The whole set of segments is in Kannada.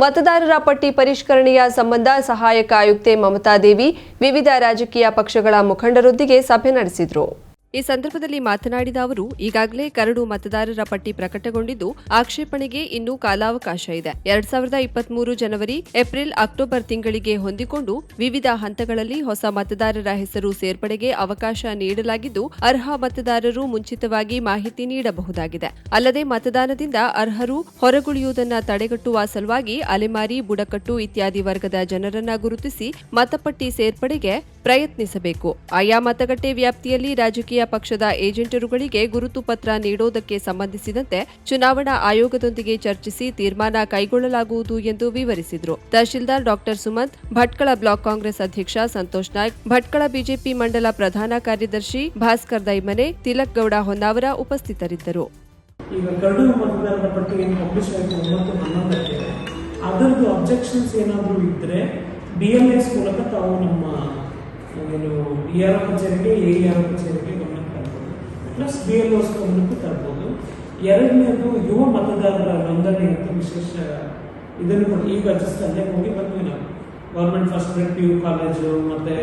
ಮತದಾರರ ಪಟ್ಟಿ ಪರಿಷ್ಕರಣೆಯ ಸಂಬಂಧ ಸಹಾಯಕ ಆಯುಕ್ತೆ ಮಮತಾ ದೇವಿ ವಿವಿಧ ರಾಜಕೀಯ ಪಕ್ಷಗಳ ಮುಖಂಡರೊಂದಿಗೆ ಸಭೆ ನಡೆಸಿದರು. ಈ ಸಂದರ್ಭದಲ್ಲಿ ಮಾತನಾಡಿದ ಅವರು, ಈಗಾಗಲೇ ಕರಡು ಮತದಾರರ ಪಟ್ಟಿ ಪ್ರಕಟಗೊಂಡಿದ್ದು, ಆಕ್ಷೇಪಣೆಗೆ ಇನ್ನೂ ಕಾಲಾವಕಾಶ ಇದೆ. ಎರಡ್ ಸಾವಿರದ ಇಪ್ಪತ್ಮೂರು ಜನವರಿ, ಏಪ್ರಿಲ್, ಅಕ್ಟೋಬರ್ ತಿಂಗಳಿಗೆ ಹೊಂದಿಕೊಂಡು ವಿವಿಧ ಹಂತಗಳಲ್ಲಿ ಹೊಸ ಮತದಾರರ ಹೆಸರು ಸೇರ್ಪಡೆಗೆ ಅವಕಾಶ ನೀಡಲಾಗಿದ್ದು, ಅರ್ಹ ಮತದಾರರು ಮುಂಚಿತವಾಗಿ ಮಾಹಿತಿ ನೀಡಬಹುದಾಗಿದೆ. ಅಲ್ಲದೆ ಮತದಾನದಿಂದ ಅರ್ಹರು ಹೊರಗುಳಿಯುವುದನ್ನು ತಡೆಗಟ್ಟುವ ಸಲುವಾಗಿ ಅಲೆಮಾರಿ, ಬುಡಕಟ್ಟು ಇತ್ಯಾದಿ ವರ್ಗದ ಜನರನ್ನ ಗುರುತಿಸಿ ಮತಪಟ್ಟಿ ಸೇರ್ಪಡೆಗೆ ಪ್ರಯತ್ನಿಸಬೇಕು. ಆಯಾ ಮತಗಟ್ಟೆ ವ್ಯಾಪ್ತಿಯಲ್ಲಿ ರಾಜಕೀಯ ಪಕ್ಷದ ಏಜೆಂಟರುಗಳಿಗೆ ಗುರುತು ಪತ್ರ ನೀಡೋದಕ್ಕೆ ಸಂಬಂಧಿಸಿದಂತೆ ಚುನಾವಣಾ ಆಯೋಗದೊಂದಿಗೆ ಚರ್ಚಿಸಿ ತೀರ್ಮಾನ ಕೈಗೊಳ್ಳಲಾಗುವುದು ಎಂದು ವಿವರಿಸಿದರು. Tahsildar doctor Sumanth, Bhatkal block Congress ಅಧ್ಯಕ್ಷ ಸಂತೋಷ್ ನಾಯ್ಕ್, ಭಟ್ಕಳ ಬಿಜೆಪಿ ಮಂಡಲ ಪ್ರಧಾನ ಕಾರ್ಯದರ್ಶಿ ಭಾಸ್ಕರ್ ದೈಮನೆ, ತಿಲಕ್ ಗೌಡ ಹೊನ್ನಾವರ ಉಪಸ್ಥಿತರಿದ್ದರು. ಈಗ ಕರಡು ಮತದಾರರ ಪಟ್ಟಿ ಏನು ಪಬ್ಲಿಷ್ ಆಯಿತು ಒಂಬತ್ತು ಹನ್ನೊಂದಕ್ಕೆ ಅದರದ್ದು ಅಬ್ಜೆಕ್ಷನ್ಸ್ ಏನಾದರೂ ಇದ್ದರೆ ಬಿ ಎಲ್ ಎಸ್ ಮೂಲಕ ತಾವು ನಮ್ಮ ಏನು ಬಿ ಆರ್ ಕಚೇರಿಗೆ ಎ ಆರ್ ಕಚೇರಿಗೆ ಗಮನಕ್ಕೆ ತರ್ಬೋದು. ಪ್ಲಸ್ ಬಿ ಎಲ್ ಓಸ್ ತರ್ಬೋದು. ಎರಡನೇದು ಯುವ ಮತದಾರರ ನೋಂದಣಿ ಅಂತ ವಿಶೇಷ ಇದನ್ನು ಈಗ ಜಸ್ಟ್ ಹೋಗಿ ಬಂದ್ವಿ ನಾವು. Government first grade P U college ಮತ್ತು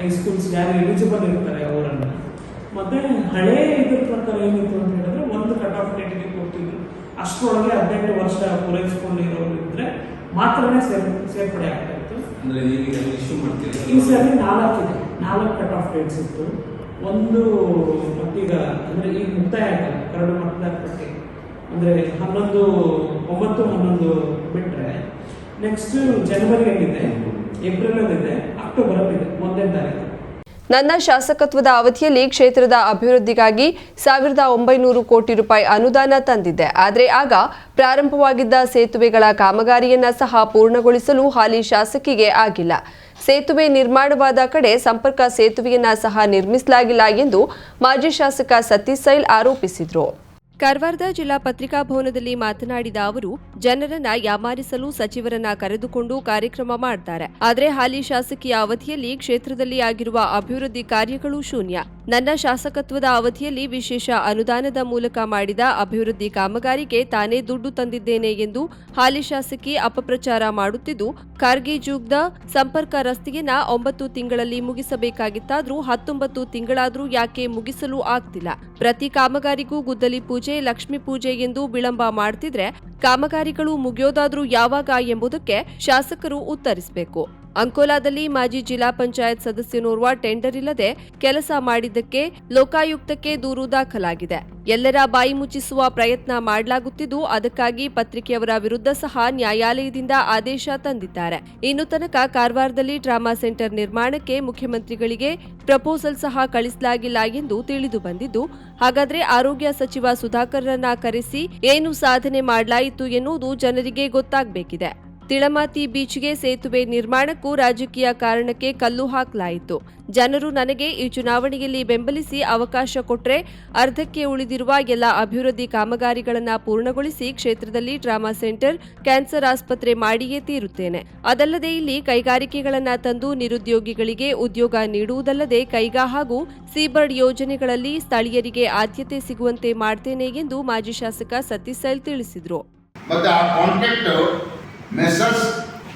ಹೈಸ್ಕೂಲ್ಸ್ ಯಾರು ಎಲಿಜಿಬಲ್ ಇರ್ತಾರೆ ಅವರನ್ನು. ಮತ್ತೆ ಹಳೆ ಇದ್ರ ಪ್ರಕಾರ ಏನಿತ್ತು ಅಂತ ಹೇಳಿದ್ರೆ ಒಂದು ಕಟ್ ಆಫ್ ಡೇಟ್ಗೆ ಕೊಡ್ತಿದ್ರು. ಅಷ್ಟರೊಳಗೆ ಹದಿನೆಂಟು ವರ್ಷ ಪೂರೈಸಿಕೊಂಡಿರೋರು ಇದ್ರೆ ಮಾತ್ರನೇ ಸೇರ್ ಸೇರ್ಪಡೆ ಆಗ್ತಾ ಅಂದ್ರೆ ನೀವೀಗ ಇಶ್ಯೂ ಮಾಡ್ತೀರಿ? ಈ ಸರಿ ನಾಲ್ಕು ಇದೆ ನಾಲ್ಕು ಕಟ್ ಆಫ್ ಡೇಟ್ಸ್ ಇತ್ತು. ಒಂದು ಮತ್ತೀಗ ಅಂದ್ರೆ ಈಗ ಮುಕ್ತಾಯ ಆಗಲ್ಲ ಕರಡು ಮತದಾರ ಪಟ್ಟಿ. ಅಂದ್ರೆ ಹನ್ನೊಂದು ಒಂಬತ್ತು ಹನ್ನೊಂದು ಬಿಟ್ರೆ ನೆಕ್ಸ್ಟ್ ಜನವರಿಯಲ್ಲಿದೆ ಅಕ್ಟೋಬರ್ ಅಕ್ಟೋಬರಲ್ಲಿದೆ ಒಂದನೇ ತಾರೀಕು. ನನ್ನ ಶಾಸಕತ್ವದ ಅವಧಿಯಲ್ಲಿ ಕ್ಷೇತ್ರದ ಅಭಿವೃದ್ಧಿಗಾಗಿ ಸಾವಿರದ ಒಂಬೈನೂರು ಕೋಟಿ ರೂಪಾಯಿ ಅನುದಾನ ತಂದಿದ್ದೆ. ಆದರೆ ಆಗ ಪ್ರಾರಂಭವಾಗಿದ್ದ ಸೇತುವೆಗಳ ಕಾಮಗಾರಿಯನ್ನ ಸಹ ಪೂರ್ಣಗೊಳಿಸಲು ಹಾಲಿ ಶಾಸಕಿಗೆ ಆಗಿಲ್ಲ. ಸೇತುವೆ ನಿರ್ಮಾಣವಾದ ಕಡೆ ಸಂಪರ್ಕ ಸೇತುವೆಯನ್ನ ಸಹ ನಿರ್ಮಿಸಲಾಗಿಲ್ಲ ಎಂದು ಮಾಜಿ ಶಾಸಕ ಸತೀಶ್ ಸೈಲ್ ಆರೋಪಿಸಿದರು. ಕಾರವಾರದ ಜಿಲ್ಲಾ ಪತ್ರಿಕಾ ಭವನದಲ್ಲಿ ಮಾತನಾಡಿದ ಅವರು, ಜನರನ್ನ ಯಾಮಾರಿಸಲು ಸಚಿವರನ್ನ ಕರೆದುಕೊಂಡು ಕಾರ್ಯಕ್ರಮ ಮಾಡ್ತಾರೆ. ಆದರೆ ಹಾಲಿ ಶಾಸಕಿಯ ಅವಧಿಯಲ್ಲಿ ಕ್ಷೇತ್ರದಲ್ಲಿ ಆಗಿರುವ ಅಭಿವೃದ್ಧಿ ಕಾರ್ಯಗಳು ಶೂನ್ಯ. ನನ್ನ ಶಾಸಕತ್ವದ ಅವಧಿಯಲ್ಲಿ ವಿಶೇಷ ಅನುದಾನದ ಮೂಲಕ ಮಾಡಿದ ಅಭಿವೃದ್ಧಿ ಕಾಮಗಾರಿಗೆ ತಾನೇ ದುಡ್ಡು ತಂದಿದ್ದೇನೆ ಎಂದು ಹಾಲಿ ಶಾಸಕಿ ಅಪಪ್ರಚಾರ ಮಾಡುತ್ತಿದ್ದು ಕಾರ್ಗಿ ಜೂಗ್ದ ಸಂಪರ್ಕ ರಸ್ತೆಯನ್ನ ಒಂಬತ್ತು ತಿಂಗಳಲ್ಲಿ ಮುಗಿಸಬೇಕಾಗಿತ್ತಾದ್ರೂ ಹತ್ತೊಂಬತ್ತು ತಿಂಗಳಾದ್ರೂ ಯಾಕೆ ಮುಗಿಸಲು ಆಗ್ತಿಲ್ಲ. ಪ್ರತಿ ಕಾಮಗಾರಿಗೂ ಗುದ್ದಲಿ ಪೂಜೆ, ಲಕ್ಷ್ಮೀ ಪೂಜೆ ಎಂದು ವಿಳಂಬ ಮಾಡ್ತಿದ್ರೆ ಕಾಮಗಾರಿಗಳು ಮುಗಿಯೋದಾದ್ರೂ ಯಾವಾಗ ಎಂಬುದಕ್ಕೆ ಶಾಸಕರು ಉತ್ತರಿಸಬೇಕು. ಅಂಕೋಲಾದಲ್ಲಿ ಮಾಜಿ ಜಿಲ್ಲಾ ಪಂಚಾಯತ್ ಸದಸ್ಯನೋರ್ವ ಟೆಂಡರ್ ಇಲ್ಲದೆ ಕೆಲಸ ಮಾಡಿದ್ದಕ್ಕೆ ಲೋಕಾಯುಕ್ತಕ್ಕೆ ದೂರು ದಾಖಲಾಗಿದೆ. ಎಲ್ಲರ ಬಾಯಿ ಮುಚ್ಚಿಸುವ ಪ್ರಯತ್ನ ಮಾಡಲಾಗುತ್ತಿದ್ದು, ಅದಕ್ಕಾಗಿ ಪತ್ರಿಕೆಯವರ ವಿರುದ್ಧ ಸಹ ನ್ಯಾಯಾಲಯದಿಂದ ಆದೇಶ ತಂದಿದ್ದಾರೆ. ಇನ್ನು ತನಕ ಕಾರವಾರದಲ್ಲಿ ಡ್ರಾಮಾ ಸೆಂಟರ್ ನಿರ್ಮಾಣಕ್ಕೆ ಮುಖ್ಯಮಂತ್ರಿಗಳಿಗೆ ಪ್ರಪೋಸಲ್ ಸಹ ಕಳಿಸಲಾಗಿಲ್ಲ ಎಂದು ತಿಳಿದು ಬಂದಿದ್ದು, ಹಾಗಾದ್ರೆ ಆರೋಗ್ಯ ಸಚಿವ ಸುಧಾಕರ್ರನ್ನ ಕರೆಸಿ ಏನು ಸಾಧನೆ ಮಾಡಲಾಯಿತು ಎನ್ನುವುದು ಜನರಿಗೆ ಗೊತ್ತಾಗಬೇಕಿದೆ. ತಿಳಮಾತಿ ಬೀಚ್ಗೆ ಸೇತುವೆ ನಿರ್ಮಾಣಕ್ಕೂ ರಾಜಕೀಯ ಕಾರಣಕ್ಕೆ ಕಲ್ಲು ಹಾಕಲಾಯಿತು. ಜನರು ನನಗೆ ಈ ಚುನಾವಣೆಯಲ್ಲಿ ಬೆಂಬಲಿಸಿ ಅವಕಾಶ ಕೊಟ್ಟರೆ ಅರ್ಧಕ್ಕೆ ಉಳಿದಿರುವ ಎಲ್ಲ ಅಭಿವೃದ್ಧಿ ಕಾಮಗಾರಿಗಳನ್ನು ಪೂರ್ಣಗೊಳಿಸಿ ಕ್ಷೇತ್ರದಲ್ಲಿ ಟ್ರಾಮಾ ಸೆಂಟರ್ ಕ್ಯಾನ್ಸರ್ ಆಸ್ಪತ್ರೆ ಮಾಡಿಯೇ ತೀರುತ್ತೇನೆ. ಅದಲ್ಲದೆ ಇಲ್ಲಿ ಕೈಗಾರಿಕೆಗಳನ್ನು ತಂದು ನಿರುದ್ಯೋಗಿಗಳಿಗೆ ಉದ್ಯೋಗ ನೀಡುವುದಲ್ಲದೆ ಕೈಗಾ ಹಾಗೂ ಸೀಬರ್ಡ್ ಯೋಜನೆಗಳಲ್ಲಿ ಸ್ಥಳೀಯರಿಗೆ ಆದ್ಯತೆ ಸಿಗುವಂತೆ ಮಾಡ್ತೇನೆ ಎಂದು ಮಾಜಿ ಶಾಸಕ ಸತೀಶ್ ಸೈಲ್ ತಿಳಿಸಿದರು. Messrs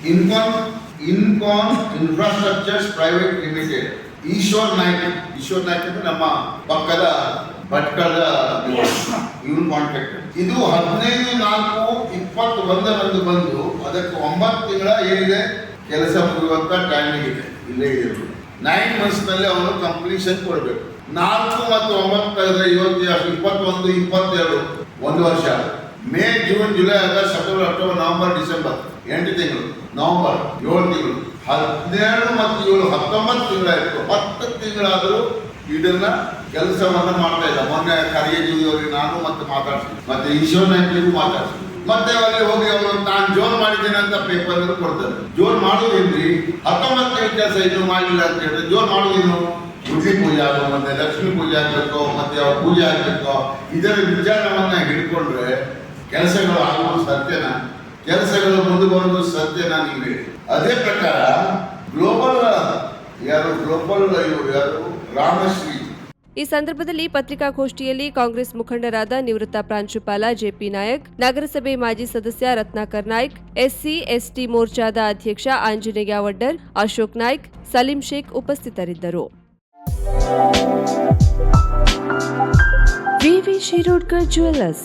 Incon Incon infrastructures private limited Eshwar Naik Eshwar Naik ಅಂದ್ರೆ ನಮ್ಮ ಪಕ್ಕದ ಭಟ್ಕಳದ ಇವನ್ ಕಾಂಟ್ರಾಕ್ಟ್ ಇದು ಹದಿನೈದು, ನಾಲ್ಕು ಇಪ್ಪತ್ತು ಒಂದರಂದು ಬಂದು ಅದಕ್ಕೆ ಒಂಬತ್ತು ತಿಂಗಳ ಏನಿದೆ? ಕೆಲಸ ಮುಗಿಯುವಂತ ಟೈಮಿಂಗ್ ಇದೆ. ಇಲ್ಲೇ ಇದೆ ನೈನ್ ಮಂತ್ಸ್ನಲ್ಲಿ ಅವನು ಕಂಪ್ಲೀಷನ್ ಕೊಡಬೇಕು. ನಾಲ್ಕು ಮತ್ತು ಒಂಬತ್ತು ಇವತ್ತು ಇಪ್ಪತ್ತೊಂದು, ಇಪ್ಪತ್ತೆರಡು. ಒಂದು ವರ್ಷ. May, June, July, August, September, October, November, December ಎಂಟು ತಿಂಗಳು, ನವೆಂಬರ್ ಏಳು ತಿಂಗಳು, ಹದಿನೇಳು ಮತ್ತು ಏಳು, ಹತ್ತೊಂಬತ್ತು ತಿಂಗಳಾಯಿತು ಹತ್ತು ತಿಂಗಳಾದರೂ ಇದನ್ನ ಕೆಲಸವನ್ನು ಮಾಡ್ತಾ ಇಲ್ಲ. ಮೊನ್ನೆ ಅವರಿಗೆ ನಾನು ಮತ್ತೆ ಮಾತಾಡ್ತೀನಿ ಮತ್ತೆ ಈಶ್ವರ್ ನಾಯ್ಕಿಗೂ ಮಾತಾಡ್ತೀನಿ ಮತ್ತೆ ಅಲ್ಲಿ ಹೋಗಿ ಅವರು, ನಾನು ಜೋನ್ ಮಾಡಿದ್ದೇನೆ ಅಂತ ಪೇಪರ್ ಕೊಡ್ತಾರೆ. ಜೋನ್ ಮಾಡೋದೇನ್ರಿ ಹತ್ತೊಂಬತ್ತು ವ್ಯತ್ಯಾಸ ಇದು ಮಾಡಿಲ್ಲ ಅಂತ ಹೇಳಿದ್ರೆ ಜೋನ್ ಮಾಡೋದೇನು ಗುಡ್ಲಿ ಪೂಜೆ ಆಗೋ, ಮತ್ತೆ ಲಕ್ಷ್ಮೀ ಪೂಜೆ ಆಗ್ಬೇಕೋ, ಮತ್ತೆ ಅವ್ರ ಪೂಜೆ ಆಗಬೇಕೋ. ಇದರ ವಿಚಾರವನ್ನ ಹಿಡ್ಕೊಂಡ್ರೆ ಕೆಲಸಗಳು ಆಗುವುದು ಸತ್ಯನ? ಕೆಲಸಗಳು ಮುಂದೆ ಬರೋದು ಸತ್ಯನ ನೀವು? ಹೇಳಿ ಅದೇ ಪ್ರಕಾರ ಗ್ಲೋಬಲ್ ಯಾರು ಗ್ಲೋಬಲ್ ಇವರು ಯಾರು ರಾಮಶ್ರೀ? ಈ ಸಂದರ್ಭದಲ್ಲಿ ಪತ್ರಿಕಾಗೋಷ್ಠಿಯಲ್ಲಿ ಕಾಂಗ್ರೆಸ್ ಮುಖಂಡರಾದ ನಿವೃತ್ತ ಪ್ರಾಂಶುಪಾಲ ಜೆಪಿ ನಾಯಕ್ ನಗರಸಭೆ ಮಾಜಿ ಸದಸ್ಯ ರತ್ನಾಕರ್ ನಾಯ್ಕ್ ಎಸ್ಸಿ ಎಸ್ಟಿ ಮೋರ್ಚಾದ ಅಧ್ಯಕ್ಷ ಆಂಜನೇಯ ವಡ್ಡರ್ ಅಶೋಕ್ ನಾಯ್ಕ್ ಸಲೀಂ ಶೇಖ್ ಉಪಸ್ಥಿತರಿದ್ದರು. VV Shirodkar jewellers